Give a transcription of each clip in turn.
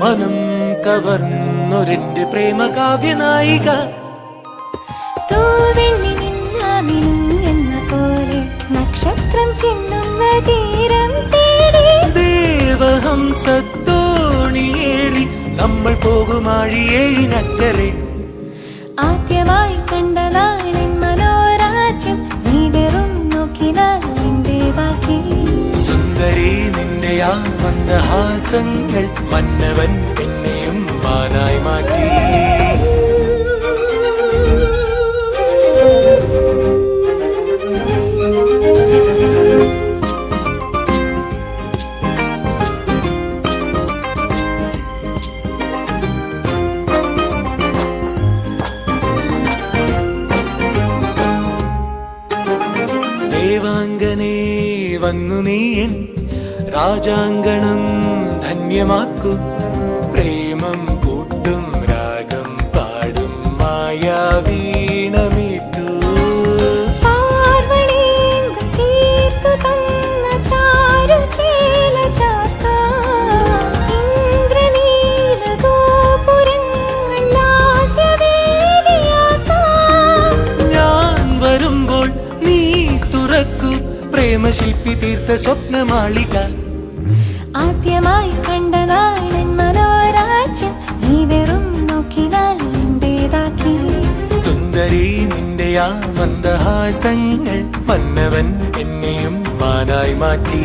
മനം കവർന്നൊരെന്റെ പ്രേമ കാവ്യനായിക തൂവെള്ളി മിന്നാമിനുങ്ങുന്ന പോലെ നക്ഷത്രം ചിന്നുന്ന തീരം തേടി. ദേവഹംസത്തോണിയേറി നമ്മൾ പോകുമാഴിയേഴിനക്കരെ ആദ്യമായി കണ്ട നാളിൻ വന്ന മന്ദഹാസങ്ങൾ മന്നവൻ എന്നെയും വാനായി മാറ്റി. ദേവാംഗനേ വന്നു നീയൻ രാജാങ്കണം ധന്യമാക്കൂ. പ്രേമം കൂട്ടും രാഗം പാടും മായാവീണമീട്ടു പ്രേമശില്പി തീർത്ത സ്വപ്നമാളിക. ആദ്യമായി കണ്ട നാളൻ മനോരാജ്യം നീ വെറും നോക്കിനാൽ നിന്റേതാക്കി. സുന്ദരി നിന്റെ ആ മന്ദഹാസങ്ങൾ മന്നവൻ എന്നെയും വാനായി മാറ്റി.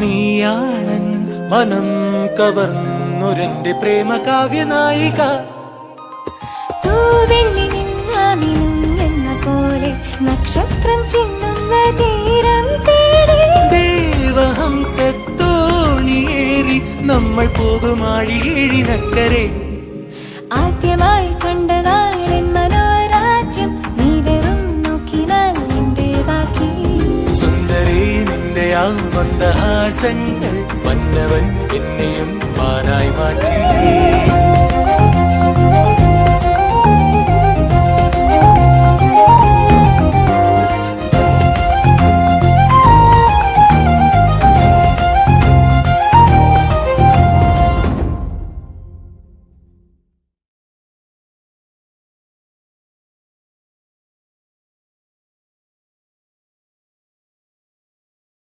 നീയാണൻ മനം കവർന്നൊരന്റെ പ്രേമ കാവ്യനായിക പോലെ നക്ഷത്രം ചിന്നുന്ന തീരം തേടി. ദേവഹംസത്തോണിയേറി നമ്മൾ പോകുമാഴി പോകുമാഴിയേഴിനക്കരെ ആദ്യമായി നിന്റെ ആ മന്ദഹാസങ്ങൾ മന്നവൻ എന്നെയും മാനായി മാറ്റി